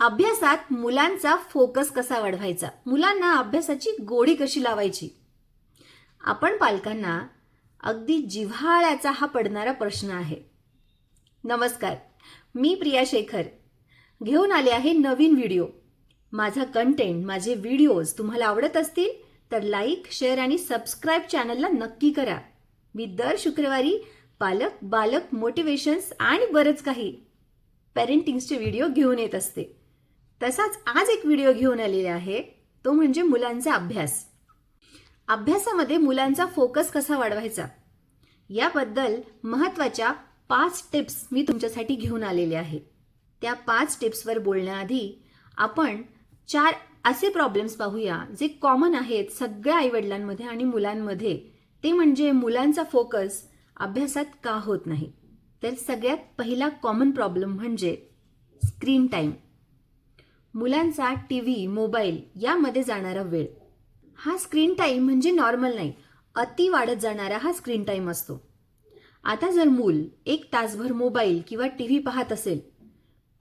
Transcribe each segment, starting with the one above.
अभ्यासात मुलांचा फोकस कसा वाढवायचा? मुलांना अभ्यासाची गोडी कशी लावायची? आपण पालकांना अगदी जिव्हाळ्याचा हा पडणारा प्रश्न आहे. नमस्कार मी प्रिया शेखर. घेऊन आले आहे नवीन व्हिडिओ. माझा कंटेंट माझे व्हिडिओज तुम्हाला आवडत असतील तर लाईक शेअर आणि सबस्क्राईब चॅनलला नक्की करा. मी दर शुक्रवारी पालक बालक मोटिवेशन्स आणि बरंच काही पॅरेंटिंग्सचे व्हिडिओ घेऊन येत असते. तसाच आज एक व्हिडिओ घेऊन आलेला आहे. तो म्हणजे मुलांचा अभ्यास. अभ्यासामध्ये मुलांचा फोकस कसा वाढवायचा? याबद्दल महत्त्वाच्या पाच टिप्स मी तुमच्यासाठी घेऊन आलेले आहे. त्या पाच टिप्सवर बोलण्याआधी आपण चार असे प्रॉब्लेम्स पाहूया जे कॉमन आहेत सगळ्या आईवडिलांमध्ये आणि मुलांमध्ये. ते म्हणजे मुलांचा फोकस अभ्यासात का होत नाही? तर सगळ्यात पहिला कॉमन प्रॉब्लेम म्हणजे स्क्रीन टाईम मुलांचा टी व्ही मोबाईल यामध्ये जाणारा वेळ. हा स्क्रीन टाईम म्हणजे नॉर्मल नाही अति वाढत जाणारा हा स्क्रीन टाईम असतो. आता जर मूल एक तासभर मोबाईल किंवा टी व्ही पाहत असेल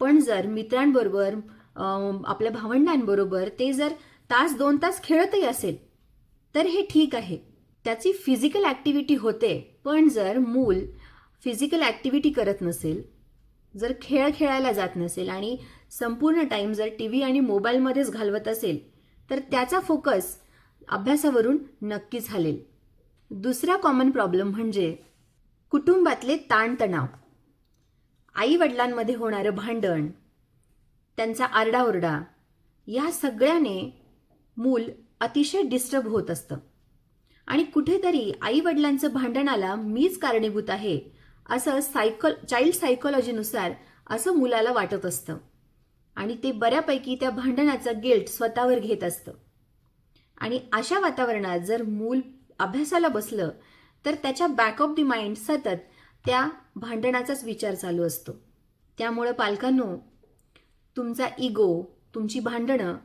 पण जर मित्रांबरोबर आपल्या भावंडांबरोबर ते जर तास दोन तास खेळतही असेल तर हे ठीक आहे. त्याची फिजिकल ॲक्टिव्हिटी होते पण जर मूल फिजिकल ॲक्टिव्हिटी करत नसेल जर खेळ खेळायला जात नसेल आणि संपूर्ण टाईम जर टी व्ही आणि मोबाईलमध्येच घालवत असेल तर त्याचा फोकस अभ्यासावरून नक्कीच हलेल. दुसरा कॉमन प्रॉब्लेम म्हणजे कुटुंबातले ताणतणाव. आई वडिलांमध्ये होणारं भांडण त्यांचा आरडाओरडा या सगळ्याने मूल अतिशय डिस्टर्ब होत असतं. आणि कुठेतरी आई वडिलांचं भांडणाला मीच कारणीभूत आहे असं सायकल चाइल्ड सायकोलॉजीनुसार असं मुलाला वाटत असतं. आणि ते बऱ्यापैकी त्या भांडणाचा गिल्ट स्वतःवर घेत असतं. आणि अशा वातावरणात जर मूल अभ्यासाला बसलं तर त्याच्या बॅक ऑफ दी माइंड सतत त्या भांडणाचाच विचार चालू असतो. त्यामुळं पालकांनो तुमचा इगो तुमची भांडणं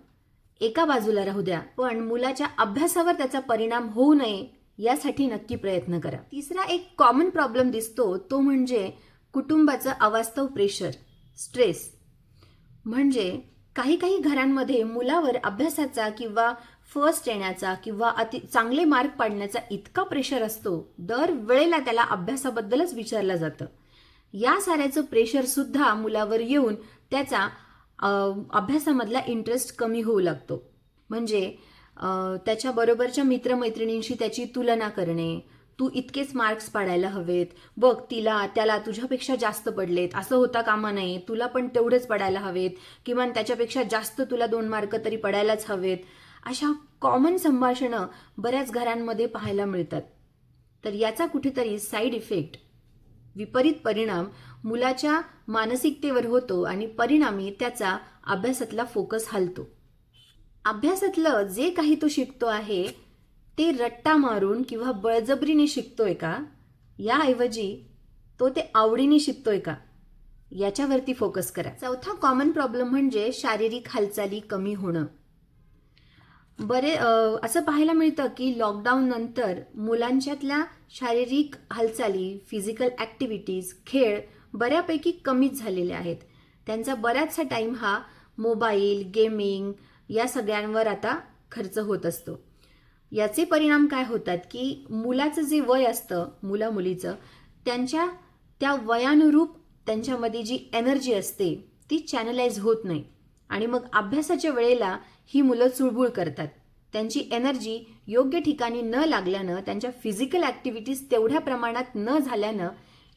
एका बाजूला राहू द्या पण मुलाच्या अभ्यासावर त्याचा परिणाम होऊ नये यासाठी नक्की प्रयत्न करा. तिसरा एक कॉमन प्रॉब्लेम दिसतो तो म्हणजे कुटुंबाचं अवास्तव प्रेशर स्ट्रेस म्हणजे काही काही घरांमध्ये मुलावर अभ्यासाचा किंवा फर्स्ट येण्याचा किंवा अति चांगले मार्क पाडण्याचा इतका प्रेशर असतो दर वेळेला त्याला अभ्यासाबद्दलच विचारलं जातं. या साऱ्याचं प्रेशर सुद्धा मुलावर येऊन त्याचा अभ्यासामधला इंटरेस्ट कमी होऊ लागतो. म्हणजे त्याच्याबरोबरच्या मित्रमैत्रिणींशी त्याची तुलना करणे. तू इतकेच मार्क्स पाडायला हवेत. बघ तिला त्याला तुझ्यापेक्षा जास्त पडलेत. असं होता कामा नये. तुला पण तेवढेच पडायला हवेत. किमान त्याच्यापेक्षा जास्त तुला दोन मार्क तरी पडायलाच हवेत. अशा कॉमन संभाषणं बऱ्याच घरांमध्ये पाहायला मिळतात. तर याचा कुठेतरी साईड इफेक्ट विपरीत परिणाम मुलाच्या मानसिकतेवर होतो आणि परिणामी त्याचा अभ्यासातला फोकस हलतो. अभ्यासातलं जे काही तो शिकतो आहे ते रट्टा मारून किंवा बळजबरीने शिकतोय का? याऐवजी तो ते आवडीने शिकतोय का? याच्यावरती फोकस करा. चौथा कॉमन प्रॉब्लेम म्हणजे शारीरिक हालचाली कमी होणं. बरे असं पाहायला मिळतं की लॉकडाऊन नंतर मुलांच्यातल्या शारीरिक हालचाली फिजिकल ॲक्टिव्हिटीज खेळ बऱ्यापैकी कमीच झालेले आहेत. त्यांचा बराचसा टाईम हा मोबाईल गेमिंग या सगळ्यांवर आता खर्च होत असतो. याचे परिणाम काय होतात की मुलाचं जे वय असतं मुला मुलीचं त्यांच्या त्या वयानुरूप त्यांच्यामध्ये जी एनर्जी असते ती चॅनलाइज होत नाही. आणि मग अभ्यासाच्या वेळेला ही मुलं चुळबुळ करतात. त्यांची एनर्जी योग्य ठिकाणी न लागल्यानं त्यांच्या फिजिकल ॲक्टिव्हिटीज तेवढ्या प्रमाणात न झाल्यानं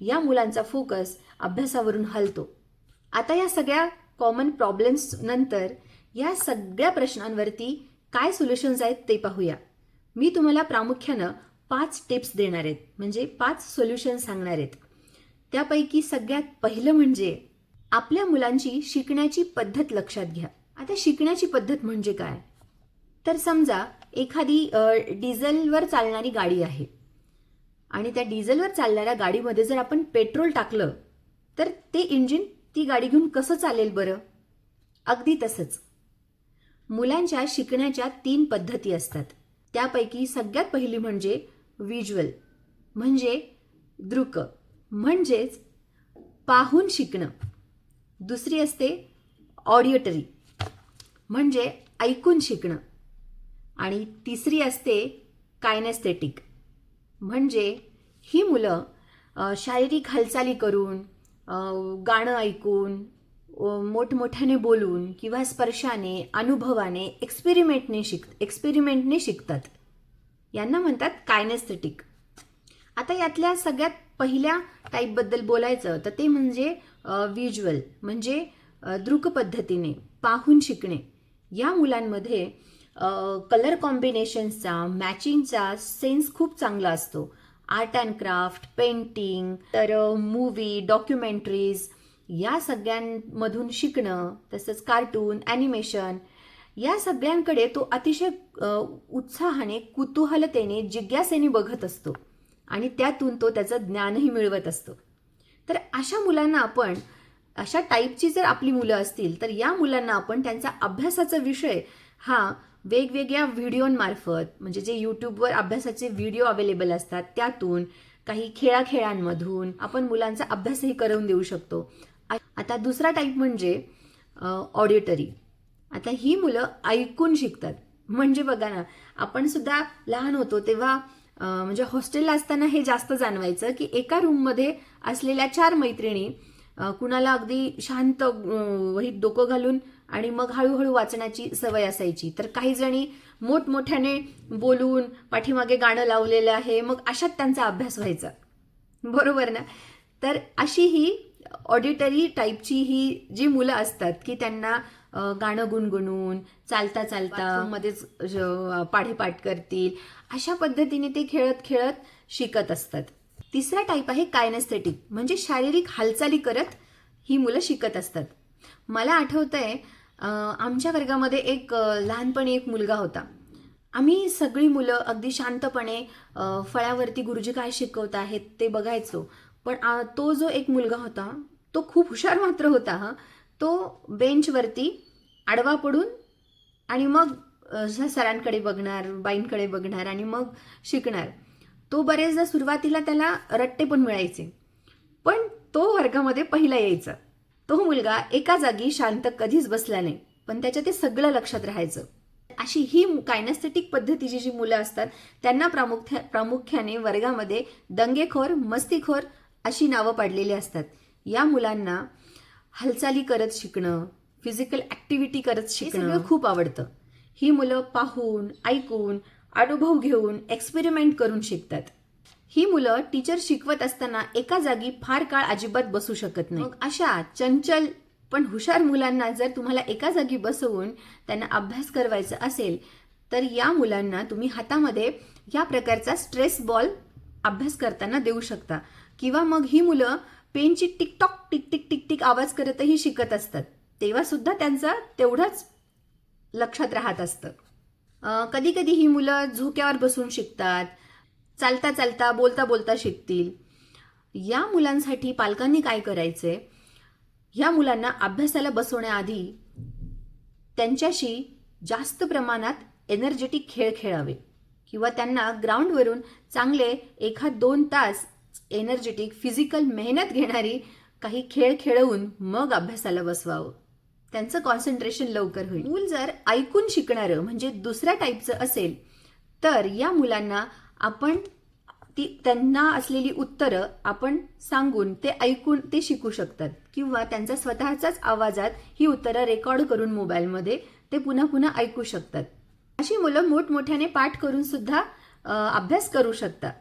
या मुलांचा फोकस अभ्यासावरून हलतो. आता या सगळ्या कॉमन प्रॉब्लेम्स नंतर या सगळ्या प्रश्नांवरती काय सोल्युशन्स आहेत ते पाहूया. मी तुम्हाला प्रामुख्यानं पाच टिप्स देणार आहेत. म्हणजे पाच सोल्युशन सांगणार आहेत. त्यापैकी सगळ्यात पहिलं म्हणजे आपल्या मुलांची शिकण्याची पद्धत लक्षात घ्या. आता शिकण्याची पद्धत म्हणजे काय? तर समजा एखादी डिझेलवर चालणारी गाडी आहे. आणि त्या डिझेलवर चालणाऱ्या गाडीमध्ये जर आपण पेट्रोल टाकलं तर ते इंजिन ती गाडी घेऊन कसं चालेल बरं? अगदी तसंच. मुलांच्या शिकण्याच्या तीन पद्धती असतात. त्यापैकी सगळ्यात पहिली म्हणजे व्हिज्युअल म्हणजे दृक म्हणजेच पाहून शिकणं. दुसरी असते ऑडिओटरी म्हणजे ऐकून शिकणं. आणि तिसरी असते कायनेस्थेटिक म्हणजे ही मुलं शारीरिक हालचाली करून गाणं ऐकून मोठमोठ्याने बोलून किंवा स्पर्शाने अनुभवाने एक्सपेरिमेंटने शिक एक्सपेरिमेंटने शिकतात. यांना म्हणतात कायनेस्थेटिक आता यातल्या सगळ्यात पहिल्या टाईपबद्दल बोलायचं तर ते म्हणजे व्हिज्युअल म्हणजे दृक पद्धतीने पाहून शिकणे. या मुलांमध्ये कलर कॉम्बिनेशन्सचा मॅचिंगचा सेन्स खूप चांगला असतो. आर्ट अँड क्राफ्ट पेंटिंग तर मूवी डॉक्युमेंटरीज या सगळ्यांमधून शिकणं तसंच कार्टून ॲनिमेशन या सगळ्यांकडे तो अतिशय उत्साहाने कुतूहलतेने जिज्ञासेने बघत असतो. आणि त्यातून तो त्याचं ज्ञानही मिळवत असतो. तर अशा मुलांना आपण अशा टाईपची जर आपली मुलं असतील तर या मुलांना आपण त्यांचा अभ्यासाचा विषय हा वेगवेगळ्या व्हिडिओंमार्फत म्हणजे जे यूट्यूबवर अभ्यासाचे व्हिडिओ अवेलेबल असतात त्यातून काही खेळाखेळांमधून आपण मुलांचा अभ्यासही करून देऊ शकतो. आता दुसरा टाईप म्हणजे ऑडिटरी आता ही मुलं ऐकून शिकतात. म्हणजे बघा ना आपण सुद्धा लहान होतो तेव्हा म्हणजे हॉस्टेलला असताना हे जास्त जाणवायचं की एका रूममध्ये असलेल्या चार मैत्रिणी कुणाला अगदी शांत वहीत डोकं घालून आणि मग हळूहळू वाचण्याची सवय असायची. तर काही जणी मोठमोठ्याने बोलून पाठीमागे गाणं लावलेलं आहे मग अशात त्यांचा अभ्यास व्हायचा. बरोबर ना? तर अशी ही ऑडिटरी टाईपची ही जी मुलं असतात की त्यांना गाणं गुणगुणून चालता चालता मध्येच पाढेपाठ करतील अशा पद्धतीने ते खेळत खेळत शिकत असतात. तिसरा टाईप आहे कायनेस्थेटिक म्हणजे शारीरिक हालचाली करत ही मुलं शिकत असतात. मला आठवतंय अ, आमच्या वर्गामध्ये एक लहानपणी एक मुलगा होता. आम्ही सगळी मुलं अगदी शांतपणे फळ्यावरती गुरुजी काय शिकवत आहेत ते बघायचो. पण तो जो एक मुलगा होता तो खूप हुशार मात्र होता हा. तो बेंचवरती आडवा पडून आणि मग सरांकडे बघणार बाईंकडे बघणार आणि मग शिकणार. तो बरेचदा सुरुवातीला त्याला रट्टे पण मिळायचे पण तो वर्गामध्ये पहिला यायचा. तो मुलगा एका जागी शांत कधीच बसला नाही पण त्याच्या ते सगळं लक्षात राहायचं. अशी ही कायनेस्थेटिक पद्धतीची जी मुलं असतात त्यांना प्रामुख्या प्रामुख्याने वर्गामध्ये दंगेखोर मस्तीखोर अशी नावं पाडलेली असतात. या मुलांना हालचाली करत शिकणं फिजिकल ऍक्टिव्हिटी करत शिकणं खूप आवडतं. ही मुलं पाहून ऐकून अनुभव घेऊन एक्सपेरिमेंट करून शिकतात. ही मुलं टीचर शिकवत असताना एका जागी फार काळ अजिबात बसू शकत नाही. मग अशा चंचल पण हुशार मुलांना जर तुम्हाला एका जागी बसवून त्यांना अभ्यास करवायचा असेल तर या मुलांना तुम्ही हातामध्ये या प्रकारचा स्ट्रेस बॉल अभ्यास करताना देऊ शकता. किंवा मग ही मुलं पेनची tick tock tick tick tick tick आवाज करतही शिकत असतात. तेव्हा सुद्धा तेवढंच लक्षात राहत असतं. कधी कधी ही मुलं झोक्यावर बसून शिकतात. चालता चालता बोलता बोलता शिकतील. या मुलांसाठी पालकांनी काय करायचंय? ह्या मुलांना अभ्यासाला बसवण्याआधी त्यांच्याशी जास्त प्रमाणात एनर्जेटिक खेळ खेळावे. किंवा त्यांना ग्राउंडवरून चांगले एखाद दोन तास एनर्जेटिक फिजिकल मेहनत घेणारी काही खेळ खेळवून मग अभ्यासाला बसवावं. त्यांचं कॉन्सन्ट्रेशन लवकर होईल. मूल जर ऐकून शिकणारं म्हणजे दुसऱ्या टाईपचं असेल तर या मुलांना आपण ती त्यांना असलेली उत्तरं आपण सांगून ते ऐकून ते शिकू शकतात. किंवा त्यांचा स्वतःचाच आवाजात ही उत्तरं रेकॉर्ड करून मोबाईलमध्ये ते पुन्हा पुन्हा ऐकू शकतात. अशी मुलं मोठमोठ्याने पाठ करून सुद्धा अभ्यास करू शकतात.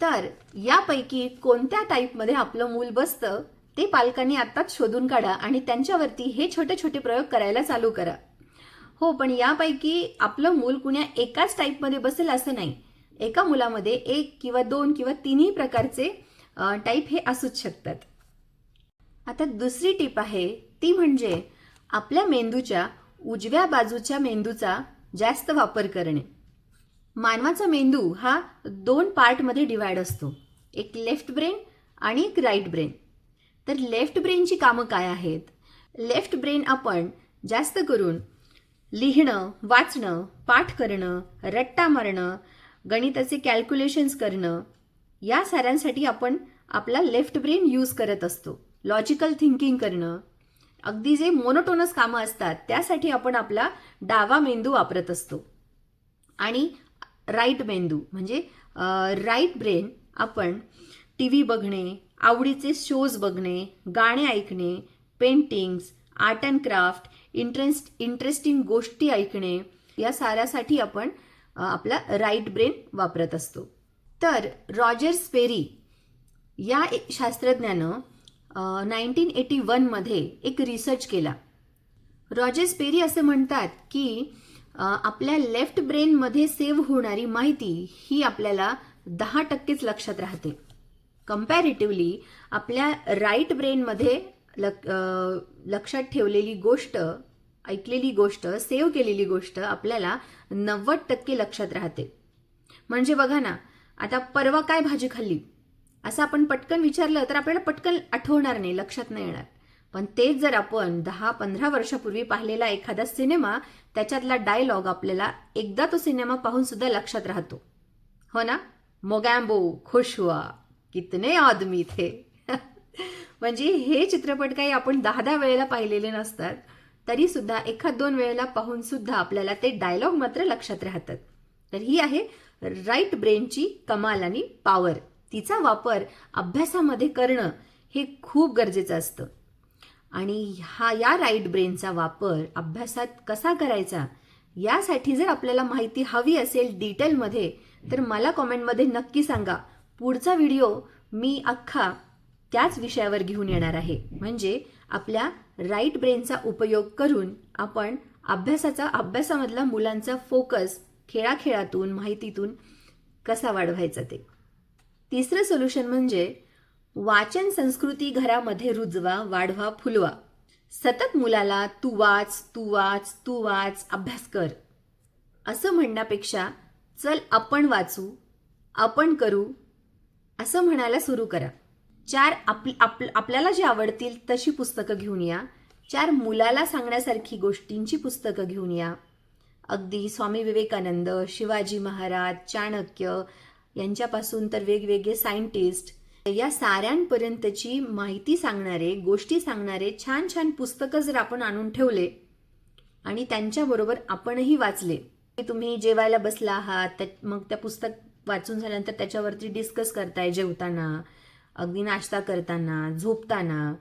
तर यापैकी कोणत्या टाईपमध्ये आपलं मूल बसतं ते पालकांनी आत्ताच शोधून काढा आणि त्यांच्यावरती हे छोटे छोटे प्रयोग करायला चालू करा. हो पण यापैकी आपलं मूल कुण्या एकाच टाईपमध्ये बसेल असं नाही. एका मुलामध्ये एक किंवा दोन किंवा तिन्ही प्रकारचे टाईप हे असूच शकतात. आता दुसरी टीप आहे ती म्हणजे आपल्या मेंदूच्या उजव्या बाजूच्या मेंदूचा जास्त वापर करणे. मानवाचा मेंदू हा दोन पार्टमध्ये डिवाईड असतो. एक लेफ्ट ब्रेन आणि एक राईट ब्रेन तर लेफ्ट ब्रेनची कामं काय आहेत? लेफ्ट ब्रेन आपण जास्त करून लिहिणं वाचणं पाठ करणं रट्टा मारणं गणिताचे कॅल्क्युलेशन्स करणं या साऱ्यांसाठी आपण आपला लेफ्ट ब्रेन यूज करत असतो. लॉजिकल थिंकिंग करणं अगदी जे मोनोटोनस कामं असतात त्यासाठी आपण आपला डावा मेंदू वापरत असतो. आणि राईट मेंदू म्हणजे राईट ब्रेन आपण टी व्ही बघणे आवडीचे शोज बघणे गाणे ऐकणे paintings art and craft interest interesting गोष्टी ऐकणे या साऱ्यासाठी आपण आपला राईट ब्रेन वापरत असतो. तर रॉजर स्पेरी या शास्त्रज्ञानं नाईन्टीन एटी वनमध्ये एक रिसर्च केला. रॉजेस पेरी असे म्हणतात की आपल्या लेफ्ट ब्रेनमध्ये सेव्ह होणारी माहिती ही आपल्याला दहा टक्केच लक्षात राहते. कम्पॅरेटिव्हली आपल्या राईट ब्रेनमध्ये लक लक्षात ठेवलेली गोष्ट ऐकलेली गोष्ट सेव्ह केलेली गोष्ट आपल्याला नव्वद टक्के लक्षात राहते. म्हणजे बघा ना आता परवा काय भाजी खाल्ली? असं आपण पटकन विचारलं तर आपल्याला पटकन आठवणार नाही लक्षात नाही येणार. पण तेच जर आपण दहा पंधरा वर्षापूर्वी पाहिलेला एखादा सिनेमा त्याच्यातला डायलॉग आपल्याला एकदा तो सिनेमा पाहून सुद्धा लक्षात राहतो. हो ना? मोगॅम्बो खुश हुआ कितने आदमी थे. म्हणजे हे चित्रपट काही आपण दहा दहा वेळेला पाहिलेले नसतात तरी सुद्धा एखाद दोन वेळेला पाहून सुद्धा आपल्याला ते डायलॉग मात्र लक्षात राहतात. तर ही आहे राईट ब्रेनची कमाल आणि पॉवर तिचा वापर अभ्यासामध्ये करणं हे खूप गरजेचं असतं. आणि हा या राईट ब्रेनचा वापर अभ्यासात कसा करायचा यासाठी जर आपल्याला माहिती हवी असेल डिटेलमध्ये तर मला कॉमेंटमध्ये नक्की सांगा. पुढचा व्हिडिओ मी अख्खा त्याच विषयावर घेऊन येणार आहे. म्हणजे आपल्या राईट ब्रेनचा उपयोग करून आपण अभ्यासाचा अभ्यासामधला मुलांचा फोकस खेळाखेळातून माहितीतून कसा वाढवायचा ते. तिसरं सोल्युशन म्हणजे वाचन संस्कृती घरामध्ये रुजवा वाढवा फुलवा. सतत मुलाला तू वाच तू वाच तू वाच अभ्यास कर. असं म्हणण्यापेक्षा चल आपण वाचू आपण करू असं म्हणायला सुरू करा. चार आप, आप आपल्याला जी आवडतील तशी पुस्तकं घेऊन या. चार मुलाला सांगण्यासारखी गोष्टींची पुस्तकं घेऊन या. अगदी स्वामी विवेकानंद शिवाजी महाराज चाणक्य यांच्यापासून तर वेगवेगळे सायंटिस्ट या साऱ्यांपर्यंतची माहिती सांगणारे गोष्टी सांगणारे छान छान पुस्तकं जर आपण आणून ठेवले आणि त्यांच्याबरोबर आपणही वाचले तुम्ही जेवायला बसला आहात त्या- मग त्या पुस्तक वाचून झाल्यानंतर त्याच्यावरती डिस्कस करताय जेवताना अगदी नाश्ता करताना झोपताना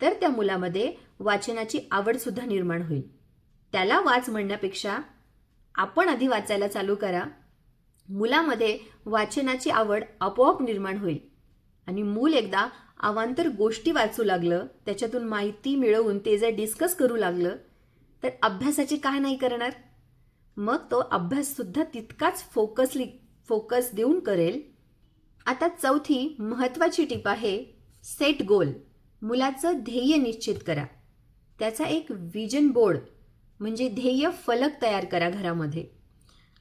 तर त्या मुलामध्ये वाचनाची आवडसुद्धा निर्माण होईल. त्याला वाच म्हणण्यापेक्षा आपण आधी वाचायला चालू करा. मुलामध्ये वाचनाची आवड आपोआप निर्माण होईल. आणि मूल एकदा अवांतर गोष्टी वाचू लागलं त्याच्यातून माहिती मिळवून ते जर डिस्कस करू लागलं तर अभ्यासाची काय नाही करणार? मग तो अभ्याससुद्धा तितकाच फोकसली फोकस देऊन करेल. आता चौथी महत्त्वाची टीप आहे सेट गोल मुलाचं ध्येय निश्चित करा. त्याचा एक विजन बोर्ड म्हणजे ध्येय फलक तयार करा घरामध्ये.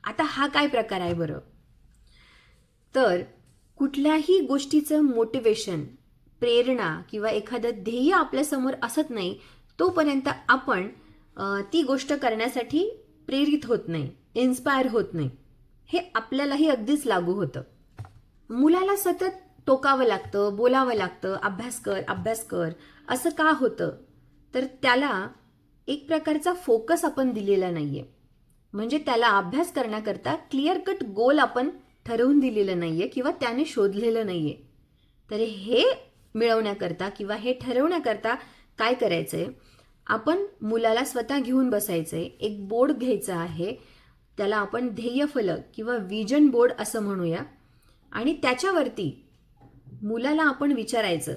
आता हा काय प्रकार आहे बरं? तर कुठल्याही गोष्टीचं मोटिवेशन प्रेरणा किंवा एखादं ध्येय आपल्यासमोर असत नाही तोपर्यंत आपण ती गोष्ट करण्यासाठी प्रेरित होत नाही इन्स्पायर होत नाही. हे आपल्यालाही अगदीच लागू होतं. मुलाला सतत टोकावं लागतं बोलावं लागतं अभ्यास कर अभ्यास कर असं का होतं? तर त्याला एक प्रकारचा फोकस आपण दिलेला नाही आहे म्हणजे त्याला अभ्यास करण्याकरता क्लिअर कट गोल आपण ठरवून दिलेलं नाही आहे किंवा त्याने शोधलेलं नाही आहे तर हे मिळवण्याकरता किंवा हे ठरवण्याकरता काय करायचं आहे आपण मुलाला स्वतः घेऊन बसायचं आहे एक बोर्ड घ्यायचा आहे त्याला आपण ध्येयफलक किंवा विजन बोर्ड असं म्हणूया. आणि त्याच्यावरती मुलाला आपण विचारायचं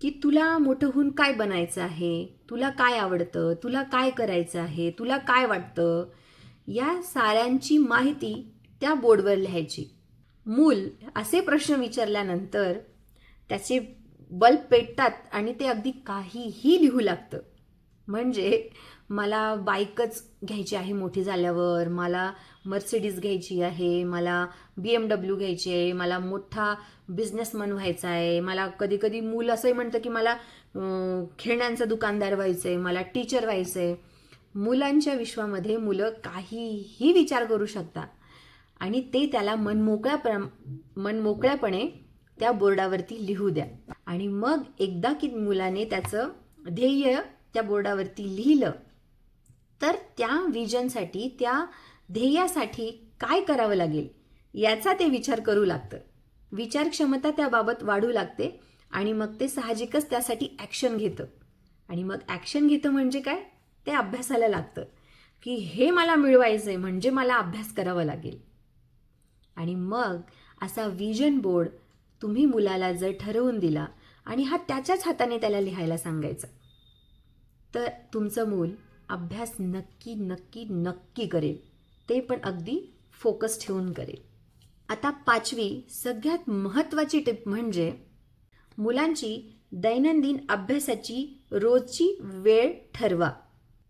की तुला मोठं होऊन काय बनायचं आहे? तुला काय आवडतं? तुला काय करायचं आहे? तुला काय वाटतं? या साऱ्यांची माहिती त्या बोर्डवर लिहायची. मूल असे प्रश्न विचारल्यानंतर त्याचे बल्ब पेटतात आणि ते अगदी काहीही लिहू लागतं. म्हणजे मला बाईकच घ्यायची आहे मोठी झाल्यावर मला मर्सिडीज घ्यायची आहे मला बी एम डब्ल्यू घ्यायची आहे मला मोठा बिझनेसमन व्हायचा आहे मला कधी कधी मूल असंही म्हणतं की मला खेळण्यांचं दुकानदार व्हायचं आहे मला टीचर व्हायचं आहे मुलांच्या विश्वामध्ये मुलं काहीही विचार करू शकतात. आणि ते त्याला मनमोकळ्या प्र मनमोकळ्यापणे त्या बोर्डावरती लिहू द्या. आणि मग एकदा की मुलाने त्याचं ध्येय त्या बोर्डावरती लिहिलं तर त्या विजनसाठी त्या ध्येयासाठी काय करावं लागेल? याचा ते विचार करू लागतं. विचारक्षमता त्याबाबत वाढू लागते आणि मग ते साहजिकच त्यासाठी ॲक्शन घेतं. आणि मग ॲक्शन घेतं म्हणजे काय? ते अभ्यासाला लागतं. की हे मला मिळवायचं आहे म्हणजे मला अभ्यास करावा लागेल. आणि मग असा विजन बोर्ड तुम्ही मुलाला जर ठरवून दिला आणि हा त्याच्याच हाताने त्याला लिहायला सांगायचा तर तुमचं मूल अभ्यास नक्की नक्की नक्की करेल. ते पण अगदी फोकस ठेवून करेल. आता पाचवी सगळ्यात महत्त्वाची टिप म्हणजे मुलांची दैनंदिन अभ्यासाची रोजची वेळ ठरवा.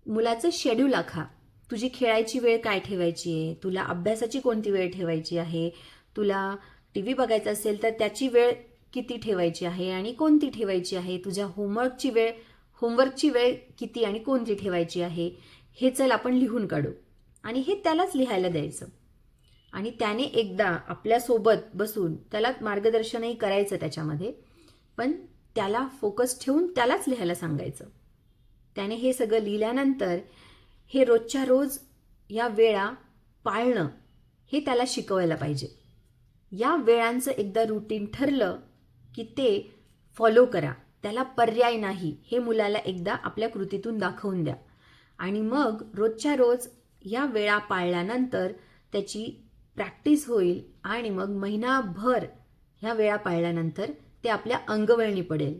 मुलाचं शेड्यूल आखा. तुझी खेळायची वेळ काय ठेवायची आहे? तुला अभ्यासाची कोणती वेळ ठेवायची आहे? तुला टी व्ही बघायचा असेल तर त्याची वेळ किती ठेवायची आहे आणि कोणती ठेवायची आहे? तुझ्या होमवर्कची वेळ होमवर्कची वेळ किती आणि कोणती ठेवायची आहे? हे चल आपण लिहून काढू. आणि हे त्यालाच लिहायला द्यायचं. आणि त्याने एकदा आपल्यासोबत बसून त्याला मार्गदर्शनही करायचं त्याच्यामध्ये. पण त्याला फोकस ठेवून त्यालाच लिहायला सांगायचं. त्याने हे सगळं लिहिल्यानंतर हे रोजच्या रोज या वेळा पाळणं हे त्याला शिकवायला पाहिजे. या वेळांचं एकदा रुटीन ठरलं की ते फॉलो करा. त्याला पर्याय नाही हे मुलाला एकदा आपल्या कृतीतून दाखवून द्या. आणि मग रोजच्या रोज या वेळा पाळल्यानंतर त्याची प्रॅक्टिस होईल आणि मग महिनाभर ह्या वेळा पाळल्यानंतर ते आपल्या अंगवळणी पडेल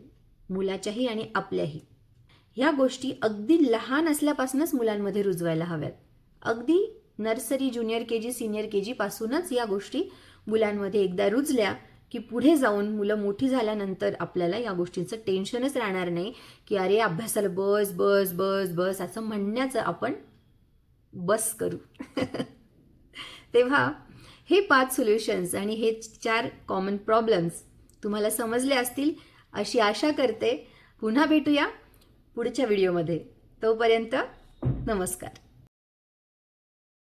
मुलाच्याही आणि आपल्याही. ह्या गोष्टी अगदी लहान असल्यापासूनच मुलांमध्ये रुजवायला हव्यात. अगदी nursery junior K G senior K जीपासूनच या गोष्टी मुलांमध्ये एकदा रुजल्या की पुढे जाऊन मुलं मोठी झाल्यानंतर आपल्याला या गोष्टींचं टेन्शनच राहणार नाही की अरे अभ्यासाला बस बस बस बस असं म्हणण्याचं आपण बस करू. तेव्हा हे पाच सोल्युशन्स आणि हे चार कॉमन प्रॉब्लेम्स तुम्हाला समजले असतील अशी आशा करते. पुन्हा भेटूया. पुढच्या व्हिडिओमध्ये. तोपर्यंत नमस्कार.